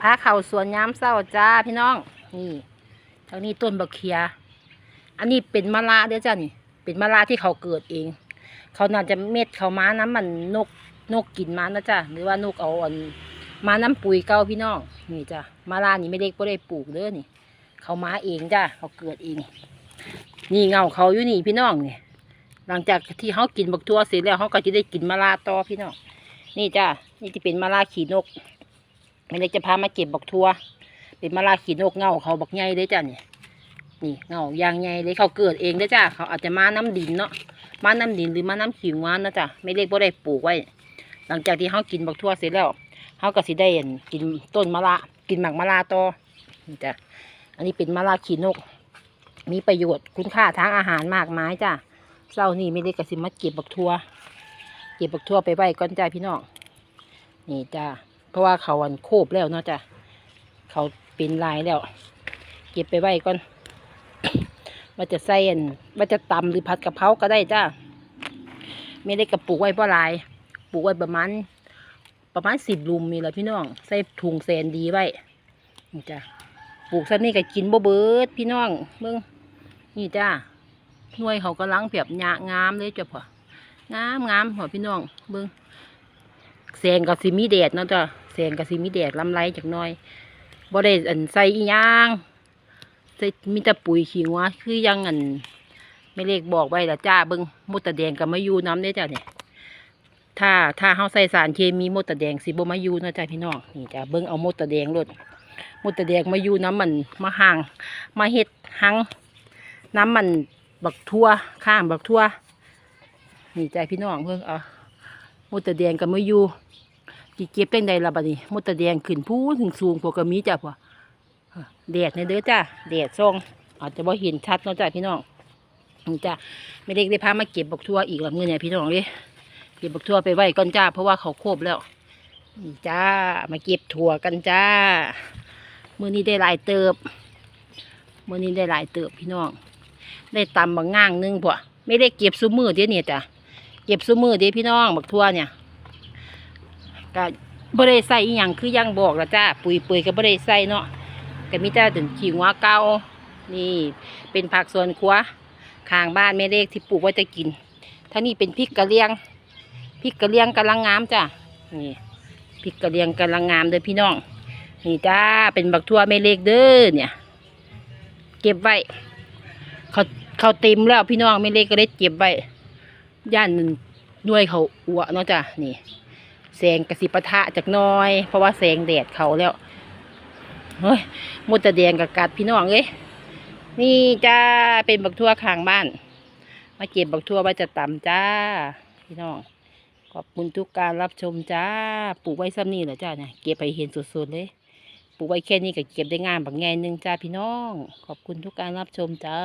พาเข่าสวนย้ำเศร้าจ้าพี่น้อง นี่ทางนี้ต้นบักเขีย อันนี้เป็นมะระเด้อจ้านี่ เป็นมะระที่เขาเกิดเอง เขาน่าจะเม็ดเขาม้าน้ำมันนกนกกินม้านะจ้าหรือว่านกเอาอันม้าน้ำปุ๋ยเก่าพี่น้องนี่จ้ามะระนี่ไม่ได้ก็ได้ปลูกเด้อนี่ เขาม้าเองจ้าเขาเกิดเอง นี่เงาเขาอยู่นี่พี่น้องเนี่ยหลังจากที่เขากินบักทัวเสร็จแล้วเขาก็จะได้กินมะระต่อพี่น้องนี่จ้านี่จะเป็นมะระขี่นก ไม่ได้จะพามาเก็บบักทัว เป็นมะระขี่นกเงาเขาบักใหญ่เลยจ้านี่นี่เงายางใหญ่เลยเขาเกิดเองเด้จ้าเขาอาจจะมาน้ำดินเนาะมาน้ำดินหรือมาน้ำขิงวานนะจ้ะไม่เล็กบ่ได้ปลูกไว้ หลังจากที่เขากินบักทัวเสร็จแล้วเขาก็สิได้เห็นกินต้นมะระกินหมากมะระต่อนี่จ้ะอันนี้เป็นมะระขีนก มีประโยชน์คุณค่าทางอาหารมากมายจ้ะเศร้านี่ไม่ได้กระสิมาเก็บบักทัว เก็บบักทัวไปไว้ก่อนจ้าพี่น้องนี่จ้า ราะว่าเขาอันโคบแล้วเนาะจ้ะเขาเป็นลายแล้ว เก็บไปไว้ก่อนว่าจะใส่อันจะตำหรือผัดกะเพราก็ได้จ้าไม่ได้กระปลูกไว้เพราะลายปลูกไว้ประมาณประมาณสิบลุมมีแหละพี่น้อง ใส่ถุงแสนดีไว้นี่จ้าปลูกซ้ำนี่ก็กินบ่เบิดพี่น้องเบิ่งนี่จ้าหน่วยเขากำลังเปียบหยางามเลยจ้ะพ่องามงามหัวพี่น้องเบิ่งแสงกับสีมีแดดเนาะจ้ะ แสงกับสีมีแดดลำไรจากน้อยบ่ได้อันใส่อีหยางใส่มีแต่ปุ๋ยขี้งัวคือยังอันไม่เลขบอกไว้ละจ้าเบิ้งมดตะแดงกับมายูน้ำได้จ้าเนี่ยถ้าถ้าเฮาใส่สารเคมีมดตะแดงสิบ่มายูนาะจ้าพี่น้องนี่จ้าเบิ้งเอามดตะแดงรดมดตะแดงมายูน้ำมันมาห่างมาเฮ็ดหังน้ำมันบักทั่วข้างบักทั่วนี่จ้าพี่น้องเพิ่งเอามดตะแดงกับมายู จีเก็บเป็นใดละบัดนี้มดตะแดงขึ้นพูถึงสูงพวกกระมีจ้าพ่อแดดเนี่ยเด้อจ้าแดดส่องอาจจะบ่เห็นชัดเนาะจ้าพี่น้องนี่จ้าไม่ได้ได้พามาเก็บบักทั่วอีกหลังเมื่อเนี่ยพี่น้องเลยเก็บบักทั่วไปไว้ก่อนจ้าเพราะว่าเขาโคบแล้วนี่จ้ามาเก็บถั่วกันจ้ามื่อนี้ได้หลายเติบมื่อนี้ได้หลายเติบพี่น้อง ได้ตำบางง่างนึงพวไม่ได้เก็บซุ้มือเดี๋ยวนี้จ้ะเก็บซุ้มือเดี๋ยวพี่น้องบักทั่วเนี่ย ก็บ่ได้ใส่อีหยังคือยังบอกละจ้าปุ๋ยปุยก็บ่ได้ใส่เนาะก็มีแต่ถึงขิงว่าเก่านี่เป็นผักสวนครัวข้างบ้านแม่เล็กที่ปลูกไว้จะกินท่านี่เป็นพริกกระเลียงพริกกระเลียงกำลังงามจ้ะนี่พริกกระเลียงกำลังงามเด้อพี่น้องนี่จ้าเป็นบักทั่วแม่เล็กเด้อเนี่ย เก็บไว้เขาเขาเต็มแล้วพี่น้องแม่เล็กก็ได้เก็บไว้ย่านหน่วยเขาอ้วเนาะจ้ะนี่ แสงกระสิปะทะจากน้อย เพราะว่าแสงแดดเขาแล้วเฮ้ยมดตะแดงกับกัดพี่น้องเอ้ยนี่จ้าเป็นบักทั่วข้างบ้าน มาเก็บบักทั่วไว้จะตำจ้า พี่น้อง ขอบคุณทุกการรับชมจ้า ปลูกไว้ซ้ำนี่เหรอจ้าเนี่ยเก็บไปเห็นสดๆเลยปลูกไว้แค่นี้ก็เก็บได้งานบางแง่หนึ่งจ้าพี่น้อง ขอบคุณทุกการรับชมจ้า